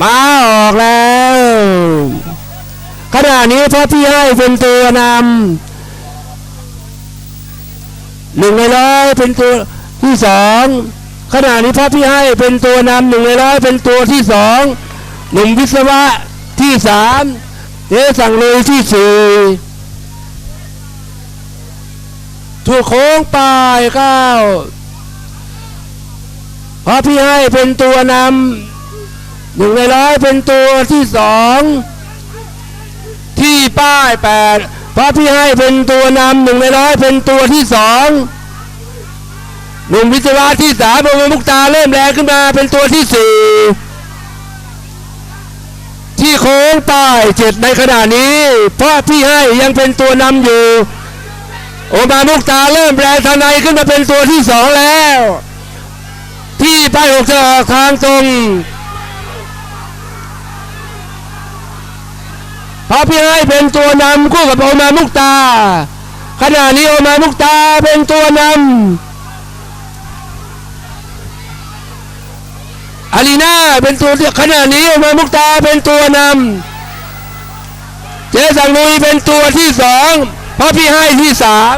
มาออกแล้วขณะนี้พระพี่ให้เป็นตัวนำหนึ่งในร้อยเป็นตัวที่สองขณะนี้พระพี่ให้เป็นตัวนำหนึ่งในร้อยเป็นตัวที่สองหนุ่มวิศวะที่สามเจ๊สั่งเลยที่สี่ถูกโค้งปลายเก้าพระพี่ให้เป็นตัวนำ หนึ่งในร้อยเป็นตัวที่สองที่ป้ายแปดพระพี่ให้เป็นตัวนำหนึ่งในร้อยเป็นตัวที่สองหนุ่มวิศวะที่สามบนมุกตาเริ่มแรงขึ้นมาเป็นตัวที่สี่ที่โค้งป้ายเจ็ดในขณะนี้พระพี่ให้ยังเป็นตัวนำอยู่โอมามุกตาเริ่มแรงทางในขึ้นมาเป็นตัวที่สองแล้ว ที่ป้ายหกจะออกทางตรง พระพี่ให้เป็นตัวนำคู่กับโอมามุกตา ขณะนี้โอมามุกตาเป็นตัวนำอารีนาเป็นตัวขณะนี้โอมามุกตาเป็นตัวนำเจสังนุยเป็นตัวที่สองพระพี่ให้ที่สาม